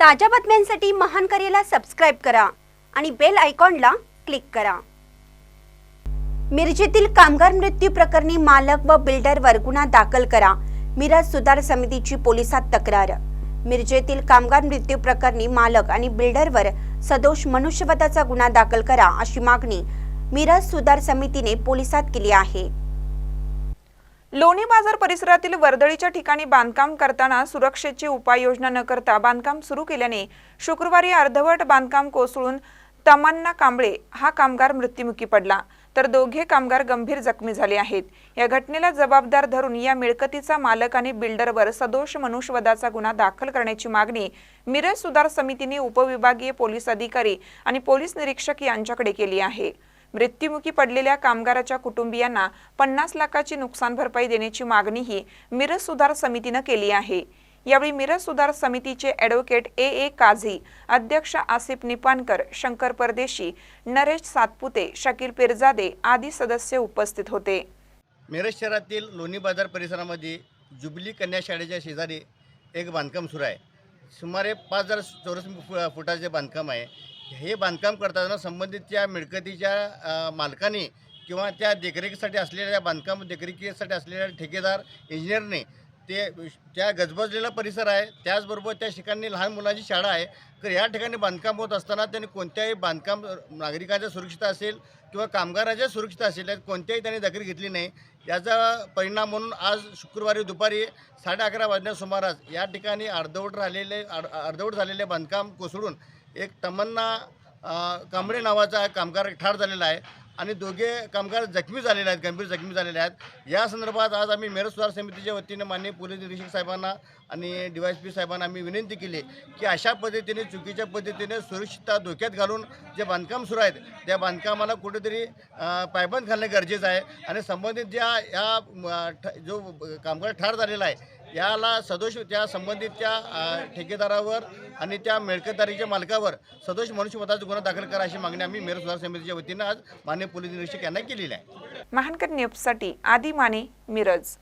ताज्या बातम्यांसाठी महान करेला सबस्क्राईब करा आणि बेल आयकॉनला क्लिक करा. मिरजेतील कामगार मृत्यू प्रकरणी मालक व बिल्डरवर गुन्हा दाखल करा. मिरज सुधार समितीची पोलिसात तक्रार. मिरजेतील कामगार मृत्यू प्रकरणी मालक आणि बिल्डरवर सदोष मनुष्यवधाचा गुन्हा दाखल करा अशी मागणी मिरज सुधार समितीने पोलिसात केली आहे. लोणी बाजार परिसरातील वर्दळीच्या ठिकाणी बांधकाम करताना सुरक्षेची उपाययोजना न करता बांधकाम सुरू केल्याने शुक्रवारी अर्धवट बांधकाम कोसळून तमन्ना कांबळे हा कामगार मृत्युमुखी पडला. तर दोघे कामगार गंभीर जखमी झाले आहेत. या घटनेला जबाबदार धरून या मिळकतीचा मालक आणि बिल्डरवर सदोष मनुष्यवधाचा गुन्हा दाखल करण्याची मागणी मिरज सुधार समितीने उपविभागीय पोलीस अधिकारी आणि पोलीस निरीक्षक यांच्याकडे केली आहे. मृत्युमुखी पडलेल्या कामगाराच्या कुटुंबियांना पन्नास लाखाची नुकसान भरपाई देण्याची मागणीही मिरज सुधार समितीनं केली आहे. यावेळी मिरज सुधार समितीचे ॲडव्होकेट ए. ए. काझी अध्यक्ष आसिफ निपानकर शंकर परदेशी नरेश सातपुते शकील पिरजादे आदी सदस्य उपस्थित होते. मिरज शहरातील लोणी बाजार परिसरामध्ये जुबली कन्या शाळेच्या शेजारी एक बांधकाम सुरू आहे. सुमारे पाच हजार चौरस फु- फुटाचे बांधकाम आहे. हे बांधकाम करताना संबंधित त्या मिळकतीच्या मालकाने किंवा त्या देखरेखीसाठी असलेल्या बांधकाम देखरेखीसाठी असलेल्या ठेकेदार इंजिनियरने ते त्या गजबजलेला परिसर आहे. त्याचबरोबर त्या ठिकाणी लहान मुलांची शाळा आहे. तर या ठिकाणी बांधकाम होत असताना त्यांनी कोणत्याही बांधकाम नागरिकांच्या सुरक्षितता असेल किंवा कामगाराच्या सुरक्षितता असेल यात कोणत्याही त्यांनी दखल घेतली नाही. याचा परिणाम म्हणून आज शुक्रवारी दुपारी साडे अकरा वाजण्या सुमारास या ठिकाणी अर्धवट राहिलेले अर्धवट झालेले बांधकाम कोसळून एक तमन्ना कांबळे नावाचा कामगार ठार झालेला आहे आणि दोघे कामगार जखमी झालेले आहेत गंभीर जखमी झालेले आहेत. या संदर्भात आज आम्ही मेरठ सुधार समितीच्या वतीने माननीय पोलीस निरीक्षक साहेबांना आणि डी वाय पी साहेबांना आम्ही विनंती केली की अशा पद्धतीने चुकीच्या पद्धतीने सुरक्षितता धोक्यात घालून जे बांधकाम सुरू आहेत त्या बांधकामाला कुठेतरी पायबंद घालणे गरजेचं आहे. आणि संबंधित ज्या या ठ- जो कामगार ठार झालेला आहे याला सदोष त्या संबंधित त्या ठेकेदारावर आणि त्या मिळकतदारीच्या मालकावर सदोष मनुष्यवधाचा गुन्हा दाखल करा अशी मागणी आम्ही मेरठ सुधार समितीच्या वतीनं आज माननीय पोलीस निरीक्षक यांना केलेली आहे. महानकर न्यूजसाठी आदी माने मिरज.